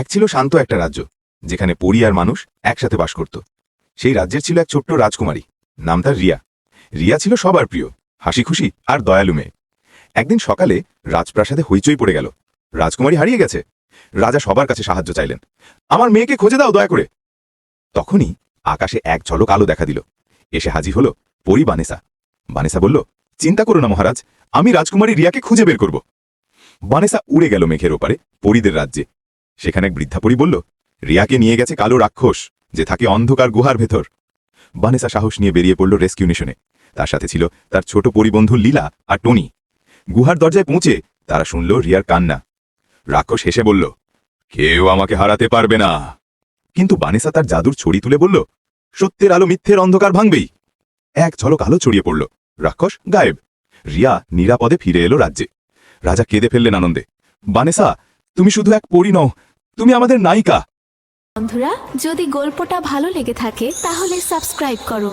এক ছিল শান্ত একটা রাজ্য, যেখানে পরি আর মানুষ একসাথে বাস করত। সেই রাজ্যের ছিল এক ছোট্ট রাজকুমারী, নাম তার রিয়া। রিয়া ছিল সবার প্রিয় হাসি খুশি আর দয়ালু মেয়ে। একদিন সকালে রাজপ্রাসাদে হইচই পড়ে গেল। রাজকুমারী হারিয়ে গেছে। রাজা সবার কাছে সাহায্য চাইলেন, আমার মেয়েকে খুঁজে দাও, দয়া করে! তখনই আকাশে এক ঝলক আলো দেখা দিল। এসে হাজির হল পরি বানেসা। বানেসা বলল, চিন্তা করো না মহারাজ, আমি রাজকুমারী রিয়াকে খুঁজে বের করব। বানেসা উড়ে গেল মেঘের ওপারে পরিদের রাজ্যে। সেখানে এক বৃদ্ধা পরি বলল, রিয়াকে নিয়ে গেছে কালো রাক্ষস, যে থাকে অন্ধকার গুহার ভেতর। বানেসা সাহস নিয়ে বেরিয়ে পড়ল রেস্কিউ মিশনে। তার সাথে ছিল তার ছোট পরিবন্ধু লীলা আর টনি। গুহার দরজায় পৌঁছে তারা শুনল রিয়ার কান্না। রাক্ষস হেসে বলল, কেউ আমাকে হারাতে পারবে না। কিন্তু বানেসা তার জাদুর ছড়ি তুলে বলল, সত্যের আলো মিথ্যের অন্ধকার ভাঙবেই। এক ঝলক আলো ছড়িয়ে পড়ল। রাক্ষস গায়েব। রিয়া নিরাপদে ফিরে এলো রাজ্যে। রাজা কেঁদে ফেললেন আনন্দে। বানেসা, তুমি শুধু এক পরি নও তুমি আমাদের নায়িকা। বন্ধুরা যদি গল্পটা ভালো লেগে থাকে তাহলে সাবস্ক্রাইব করো।